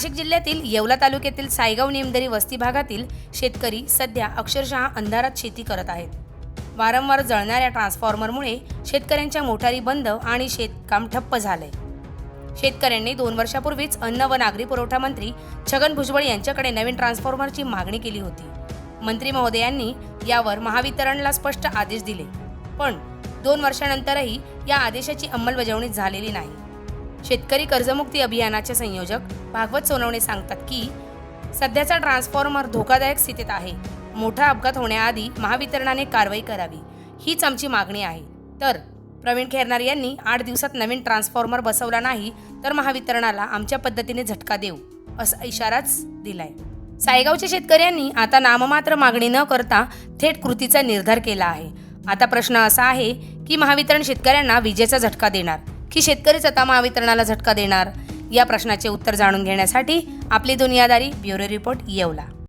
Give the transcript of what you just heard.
नाशिक जिल्ह्यातील येवला तालुक्यातील सायगाव नेमदरी वस्ती भागातील शेतकरी सध्या अक्षरशः अंधारात शेती करत आहेत. वारंवार जळणाऱ्या ट्रान्सफॉर्मरमुळे शेतकऱ्यांच्या मोटारी बंद आणि शेतकाम ठप्प झालंय. शेतकऱ्यांनी दोन वर्षापूर्वीच अन्न व नागरी पुरवठा मंत्री छगन भुजबळ यांच्याकडे नवीन ट्रान्सफॉर्मरची मागणी केली होती. मंत्री महोदयांनी यावर महावितरणला स्पष्ट आदेश दिले. पण दोन वर्षानंतरही या आदेशाची अंमलबजावणी झालेली नाही. शेतकरी कर्जमुक्ती अभियानाचे संयोजक भागवत सोनवणे सांगतात की सध्याचा ट्रान्सफॉर्मर धोकादायक स्थितीत आहे. मोठा अपघात होण्याआधी महावितरणाने कारवाई करावी हीच आमची मागणी आहे. तर प्रवीण खेरनार यांनी आठ दिवसात नवीन ट्रान्सफॉर्मर बसवला नाही तर महावितरणाला आमच्या पद्धतीने झटका देऊ असा इशाराच दिलाय. सायगावच्या शेतकऱ्यांनी आता नाममात्र मागणी न करता थेट कृतीचा निर्धार केला आहे. आता प्रश्न असा आहे की महावितरण शेतकऱ्यांना विजेचा झटका देणार की शेतकरीच आता महावितरणाला झटका देणार? या प्रश्नाचे उत्तर जाणून घेण्यासाठी आपली दुनियादारी ब्युरो रिपोर्ट येवला.